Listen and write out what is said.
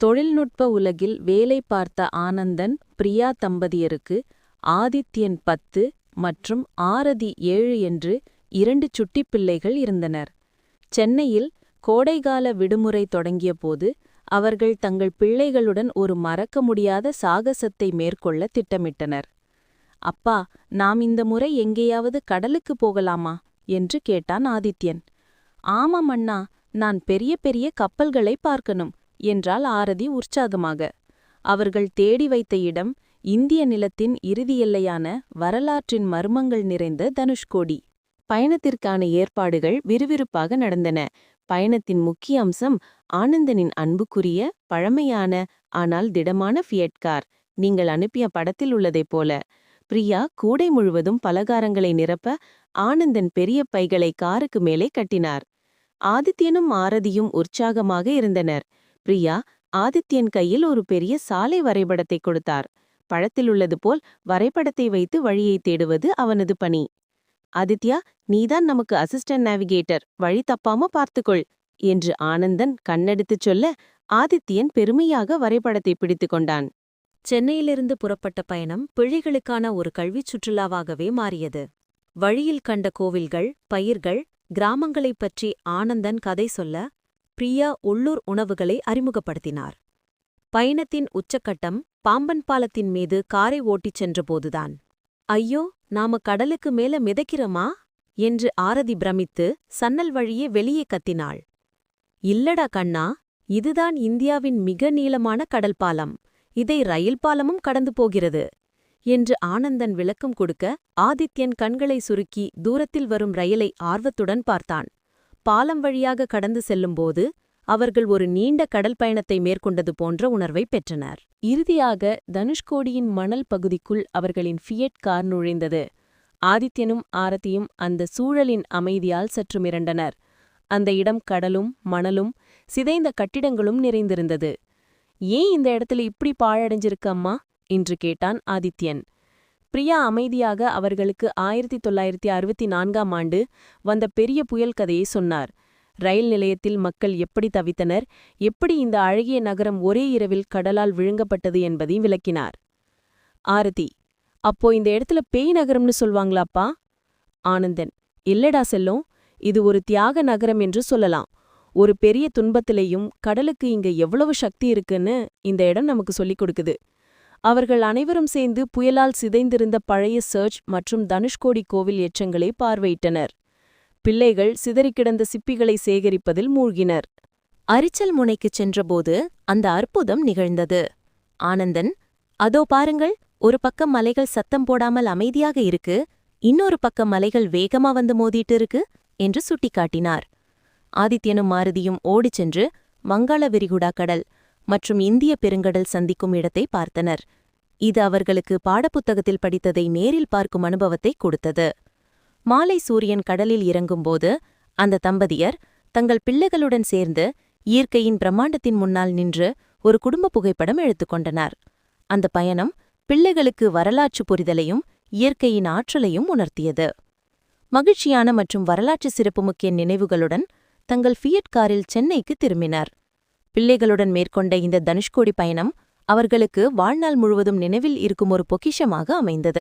தொழில்நுட்ப உலகில் வேலை பார்த்த ஆனந்தன் பிரியா தம்பதியருக்கு ஆதித்யன் பத்து மற்றும் ஆரதி ஏழு என்று இரண்டு சுட்டிப் பிள்ளைகள் இருந்தனர். சென்னையில் கோடைகால விடுமுறை தொடங்கியபோது அவர்கள் தங்கள் பிள்ளைகளுடன் ஒரு மறக்க முடியாத சாகசத்தை மேற்கொள்ள திட்டமிட்டனர். அப்பா நாம் இந்த முறை எங்கேயாவது கடலுக்கு போகலாமா? என்று கேட்டான் ஆதித்யன். ஆமாம் அண்ணா நான் பெரிய பெரிய கப்பல்களை பார்க்கணும். என்றாள் ஆரதி உற்சாகமாக. அவர்கள் தேடி வைத்த இடம் இந்திய நிலத்தின் இறுதி எல்லையான வரலாற்றின் மர்மங்கள் நிறைந்த தனுஷ்கோடி. பயணத்திற்கான ஏற்பாடுகள் விறுவிறுப்பாக நடந்தன. பயணத்தின் முக்கிய அம்சம் ஆனந்தனின் அன்புக்குரிய பழமையான ஆனால் திடமான ஃபியட் கார். நீங்கள் அனுப்பிய படத்தில் உள்ளதைப் போல. பிரியா கூடை முழுவதும் பலகாரங்களை நிரப்ப ஆனந்தன் பெரிய பைகளை காருக்கு மேலே கட்டினார். ஆதித்யனும் ஆரதியும் உற்சாகமாக இருந்தனர். பிரியா ஆதித்யன் கையில் ஒரு பெரிய சாலை வரைபடத்தை கொடுத்தார். பழத்தில் உள்ளது போல் வரைபடத்தை வைத்து வழியை தேடுவது அவனது பணி. ஆதித்யா நீதான் நமக்கு அசிஸ்டன்ட் நேவிகேட்டர். வழி தப்பாம பார்த்துக்கொள் என்று ஆனந்தன் கண்ணெடுத்துச் சொல்ல ஆதித்யன் பெருமையாக வரைபடத்தை பிடித்து கொண்டான். சென்னையிலிருந்து புறப்பட்ட பயணம் பிழைகளுக்கான ஒரு கல்விச் சுற்றுலாவாகவே மாறியது. வழியில் கண்ட கோவில்கள் பயிர்கள் கிராமங்களைப் பற்றி ஆனந்தன் கதை சொல்ல பிரியா உள்ளூர் உணவுகளை அறிமுகப்படுத்தினார். பயணத்தின் உச்சக்கட்டம் பாம்பன் பாலத்தின் மீது காரை ஓட்டிச் சென்றபோதுதான். ஐயோ நாம கடலுக்கு மேல மிதக்கிறோமா? என்று ஆரதி பிரமித்து சன்னல் வழியே வெளியே கத்தினாள். இல்லடா கண்ணா இதுதான் இந்தியாவின் மிக நீளமான கடல் பாலம் இதை ரயில் பாலமும் கடந்து போகிறது என்று ஆனந்தன் விளக்கம் கொடுக்க ஆதித்யன் கண்களை சுருக்கி தூரத்தில் வரும் ரயிலை ஆர்வத்துடன் பார்த்தான். பாலம் வழியாக கடந்து செல்லும்போது அவர்கள் ஒரு நீண்ட கடல் பயணத்தை மேற்கொண்டது போன்ற உணர்வை பெற்றனர். இறுதியாக தனுஷ்கோடியின் மணல் பகுதிக்குள் அவர்களின் ஃபியட் கார் நுழைந்தது. ஆதித்யனும் ஆரத்தியும் அந்த சூழலின் அமைதியால் சற்று மிரண்டனர். அந்த இடம் கடலும் மணலும் சிதைந்த கட்டிடங்களும் நிறைந்திருந்தது. ஏன் இந்த இடத்துல இப்படி பாழடைஞ்சிருக்கம்மா என்று கேட்டான் ஆதித்யன். பிரியா அமைதியாக அவர்களுக்கு ஆயிரத்தி தொள்ளாயிரத்தி அறுபத்தி நான்காம் ஆண்டு வந்த பெரிய புயல் கதையை சொன்னார். ரயில் நிலையத்தில் மக்கள் எப்படி தவித்தனர் எப்படி இந்த அழகிய நகரம் ஒரே இரவில் கடலால் விழுங்கப்பட்டது என்பதை விளக்கினார். ஆரதி அப்போ இந்த இடத்துல பேய் நகரம்னு சொல்வாங்களாப்பா? ஆனந்தன் இல்லடா செல்லும் இது ஒரு தியாக நகரம் என்று சொல்லலாம். ஒரு பெரிய துன்பத்திலேயும் கடலுக்கு இங்க எவ்வளவு சக்தி இருக்குன்னு இந்த இடம் நமக்கு சொல்லிக் கொடுக்குது. அவர்கள் அனைவரும் சேர்ந்து புயலால் சிதைந்திருந்த பழைய சர்ச் மற்றும் தனுஷ்கோடி கோவில் எச்சங்களை பார்வையிட்டனர். பிள்ளைகள் சிதறிக்கிடந்த சிப்பிகளை சேகரிப்பதில் மூழ்கினர். அரிச்சல் முனைக்குச் சென்றபோது அந்த அற்புதம் நிகழ்ந்தது. ஆனந்தன் அதோ பாருங்கள் ஒரு பக்கம் மலைகள் சத்தம் போடாமல் அமைதியாக இருக்கு இன்னொரு பக்கம் மலைகள் வேகமா வந்து மோதிட்டு இருக்கு என்று சுட்டிக்காட்டினார். ஆதித்யனும் மாருதியும் ஓடிச் சென்று வங்காள விரிகுடா கடல் மற்றும் இந்திய பெருங்கடல் சந்திக்கும் இடத்தை பார்த்தனர். இது அவர்களுக்கு பாடப்புத்தகத்தில் படித்ததை நேரில் பார்க்கும் அனுபவத்தை கொடுத்தது. மாலை சூரியன் கடலில் இறங்கும்போது அந்த தம்பதியர் தங்கள் பிள்ளைகளுடன் சேர்ந்து இயற்கையின் பிரம்மாண்டத்தின் முன்னால் நின்று ஒரு குடும்ப புகைப்படம் எடுத்துக்கொண்டனர் அந்த பயணம் பிள்ளைகளுக்கு வரலாற்று புரிதலையும் இயற்கையின் ஆற்றலையும் உணர்த்தியது. மகிழ்ச்சியான மற்றும் வரலாற்று சிறப்புமுக்கிய நினைவுகளுடன் தங்கள் ஃபியட் காரில் சென்னைக்கு திரும்பினர். பிள்ளைகளுடன் மேற்கொண்ட இந்த தனுஷ்கோடி பயணம் அவர்களுக்கு வாழ்நாள் முழுவதும் நினைவில் இருக்கும் ஒரு பொக்கிஷமாக அமைந்தது.